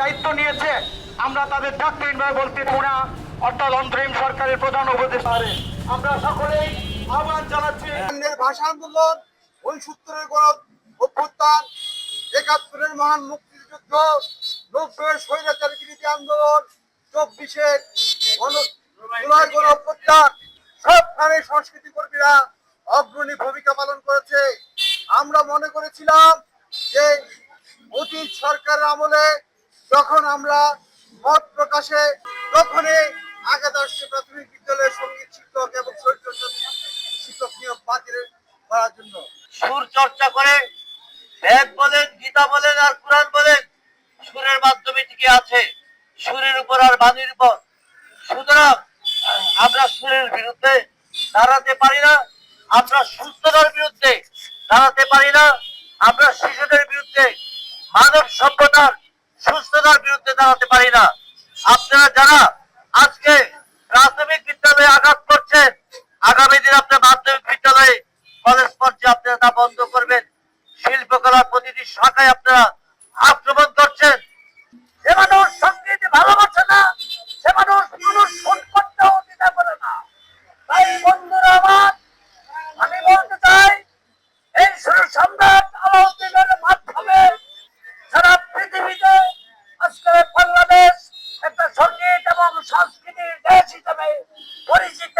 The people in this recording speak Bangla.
দায়িত্ব নিয়েছে। আমরা তাদের ডাক্তারিন ভাবে বলতে পুরা অর্থাৎ অন্তরিম সরকারের প্রধান উপদেষ্টা। আমরা সকলেই আহ্বান জানাচ্ছি। ভাষা আন্দোলন উনসত্তরের গণ অভ্যুত্থান, একাত্তরের মহান মুক্তিযুদ্ধ নব্বই স্বৈরাচারী বিরোধী আন্দোলন, চব্বিশের গণ জুলাই গণ অভ্যুত্থান সবখানে সংস্কৃতি কর্মীরা অগ্রণী ভূমিকা পালন করেছে। আমরা মনে করেছিলাম যে অতীত সরকারের আমলে যখন আমরা মত প্রকাশে, তখনই রাষ্ট্রীয় প্রাথমিক বিদ্যালয়ের সংগীত শিক্ষক এবং শিক্ষক নিয়োগ বাতিল করার জন্য। সুর চর্চা করে, বেদ বলেন, গীতা বলেন আর কোরআন বলেন, সুরের মাধ্যমে টিকে আছে। সুরের উপর আর বাণীর উপর সুতরাং আমরা সুরের বিরুদ্ধে দাঁড়াতে পারি না, আমরা সুস্থতার বিরুদ্ধে দাঁড়াতে পারি না, আমরা শিশুদের বিরুদ্ধে মানব সভ্যতার সুস্থতার বিরুদ্ধে দাঁড়াতে পারি না। আপনারা যারা আজকে প্রাথমিক বিদ্যালয়ে আঘাত করছেন, আগামী দিন আপনার মাধ্যমিক বিদ্যালয়ে কলেজ পর্যায়ে আপনারা তা বন্ধ করবেন। শিল্পকলার প্রতিটি শাখায় আপনারা আক্রমণ সংস্কৃতির দেশ হিসেবে পরিচিত।